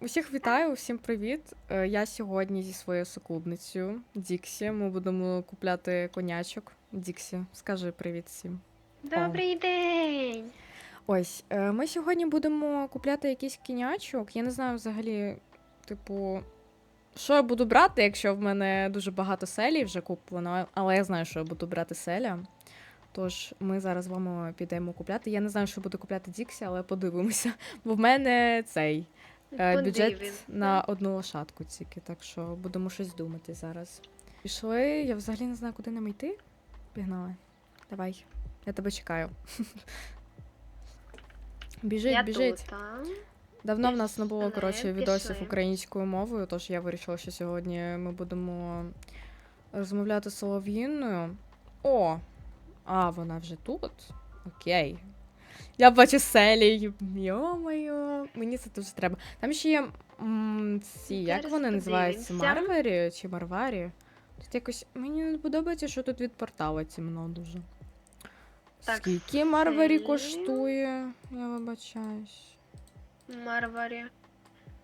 Усіх вітаю, усім привіт. Е, Я сьогодні зі своєю сукубницею Діксі. Ми будемо купляти конячок. Діксі, скажи привіт всім. Добрий день! Ось, е, ми сьогодні будемо купляти якийсь конячок. Я не знаю взагалі, типу, що я буду брати, якщо в мене дуже багато селі вже куплено, але я знаю, що я буду брати селя. Тож ми зараз з вами підемо купляти. Я не знаю, що буду купляти Діксі, але подивимося. Бо в мене цей е, бюджет на одну лошадку тільки, так що будемо щось думати зараз. Пішли, я взагалі не знаю, куди нам йти. Пігнали. Давай, я тебе чекаю. Біжить, Я біжить. тут, а? Давно в нас не було коротше відосів українською мовою, тож я вирішила, що сьогодні ми будемо розмовляти солов'їною. О! А, вона вже тут? Окей. Я бачу селі. Йо-моє, мені це дуже треба. Там ще є м, ці, як Зараз вони називаються? подивимося. Марвері чи Марварі? Тут якось мені не подобається, що тут від портала цімно дуже. Так, Скільки Марвері селі. коштує? Я вибачаюсь. Марварі.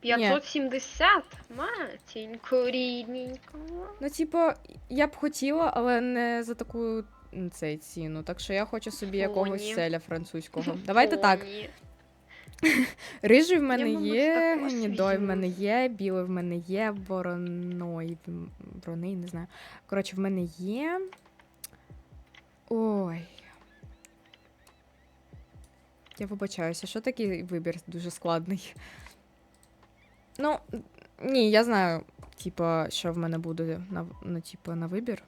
570? Матінько рідненько. Ну, типу, я б хотіла, але не за таку цей ціну. Так що я хочу собі якогось Фоні. селя французького. Давайте так. Поні. Рижий в мене Я, є, гнідой в мене є, білий в мене є, вороной, вороний, не знаю. Коротше, в мене є. Ой. Я вибачаюся, що такий вибір дуже складний. Ну, ні, я знаю, типа, що в мене буде на, ну, типа, на вибір.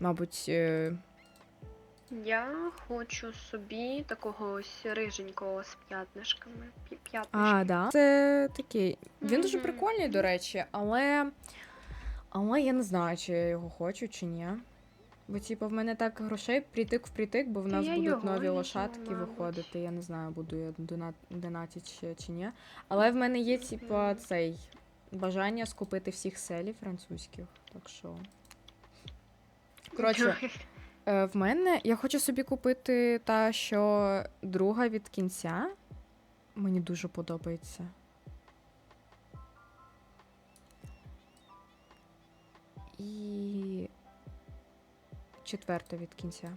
Мабуть, е, Я хочу собі такого ось риженького з п'ятнишками. А, да. Це такий. Він дуже Мгм. прикольний, до речі, але. Але я не знаю, чи я його хочу, чи ні. Бо, типу, в мене так грошей притик в притик, бо в Та нас я будуть його нові візьму, лошадки мабуть. виходити. Я не знаю, буду я дона- донатити ще чи ні. Але в мене є, типу, Мгм. цей бажання скупити всіх селів французьких. Так що. Коротше, в мене я хочу собі купити та, що друга від кінця. Мені дуже подобається. І четверта від кінця.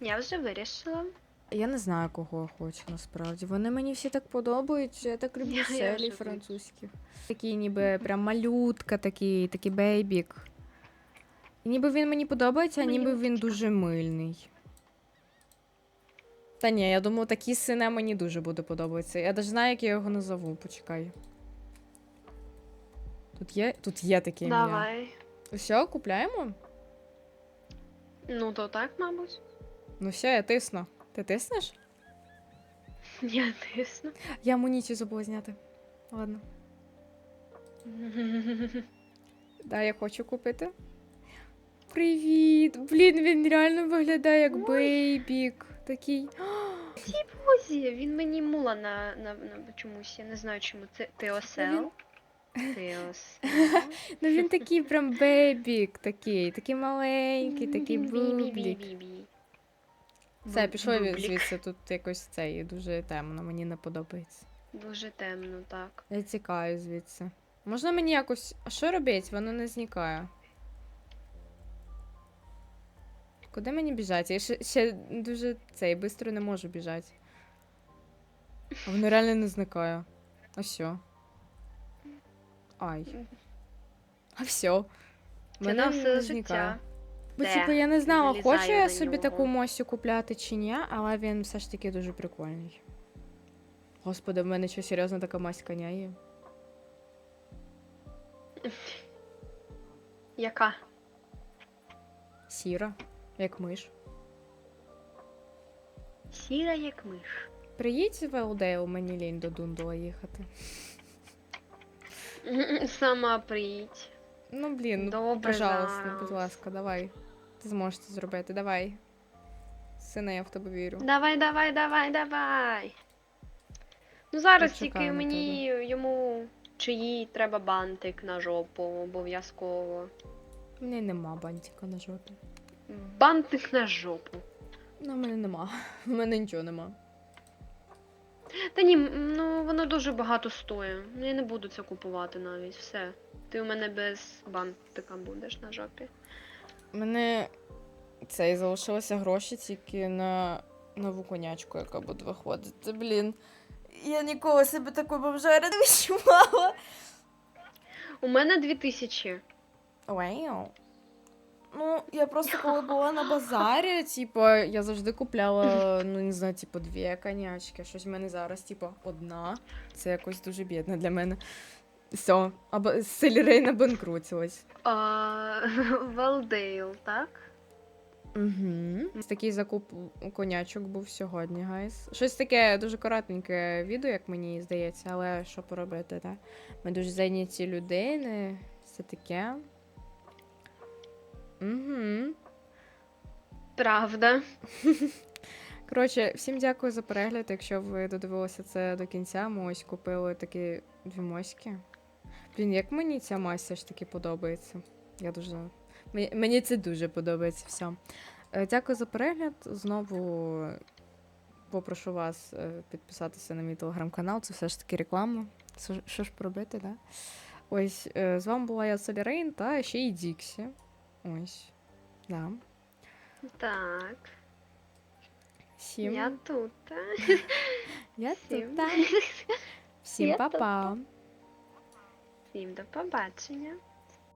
Я вже вирішила. Я не знаю, кого я хочу насправді. Вони мені всі так подобаються. Я так люблю селі вже французьких. Такий ніби прям малютка, такий, такий бейбік. І ніби він мені подобається, а ніби він дуже мильний. Та ні, я думаю, такі сине мені дуже буде подобатися. Я навіть знаю, як я його назову. Почекай. Тут є, тут є таке ім'я. Давай. Все, купляємо? Ну, то так, мабуть. Ну все, я тисну. Ти тиснеш? Я тисну. Я амуніцію забула зняти. Ладно. Да, я хочу купити. Привіт! Блін, він реально виглядає як Ой. бейбік. Такий. Бозі, він мені мула на, на, на чомусь, я не знаю чому. Це Теосел. Теосел. Ну він такий прям бейбік, такий, такий маленький, такий. Бі-бі-бі-бі-бі. Все, пішли бублік. звідси, тут якось цей дуже темно, мені не подобається. Дуже темно, так. Я тікаю звідси. Можна мені якось. А що робити? Воно не зникає. Куди мені біжати? Я ще, ще дуже цей швидко не можу біжати. А воно реально не зникає. А все. Ай. А все. Це на все життя. Бо Де? типу я не знала, Залізаю хочу я на собі нього. таку мосю купляти чи ні, але він все ж таки дуже прикольний. Господи, в мене що серйозно така мазь коня є. Яка? Сіра, як миш. Сіра як миш. Приїдь в Елдейл, мені лінь до Дундула їхати. Сама приїдь. Ну блін, ну Добре, пожалуйста, будь ласка, давай. Ти зможеш це зробити, давай. Сина, я в тебе вірю. Давай, давай, давай, давай. Ну зараз тільки мені йому чиї треба бантик на жопу обов'язково. У мене нема бантика на жопі. Бантик на жопу. Ну, в мене нема. В мене нічого нема. Та ні, ну воно дуже багато стоїть. Ну я не буду це купувати навіть. Все. Ти у мене без бантика будеш на жопі. Мене це залишилося гроші тільки на нову конячку, яка буде виходити. Блін. Я ніколи себе такою бомжари не відчувала. У мене 2000. Вау. Ну, я просто коли була на базарі, типу, я завжди купляла, ну не знаю, типу, дві конячки. Щось в мене зараз, типу, одна. Це якось дуже бідно для мене. Все, або селірей банкрутилась. Валдейл, так? Угу. Такий закуп конячок був сьогодні, гайс. Щось таке дуже коротеньке відео, як мені здається, але що поробити, так? Ми дуже зайняті людини, все таке. Угу. Правда. Коротше, всім дякую за перегляд. Якщо ви додивилися це до кінця, ми ось купили такі дві моськи. Блін, як мені ця мася ж таки подобається. Я дуже. Мені, це дуже подобається все. Е, Дякую за перегляд. Знову попрошу вас е, підписатися на мій телеграм-канал. Це все ж таки реклама. Що, ж- ж да? Ось, е, з вами була я Солірейн та ще й Діксі. Ось. Да. Так. Всім. Я тут. Я тут. Всім па-па. Всім до побачення.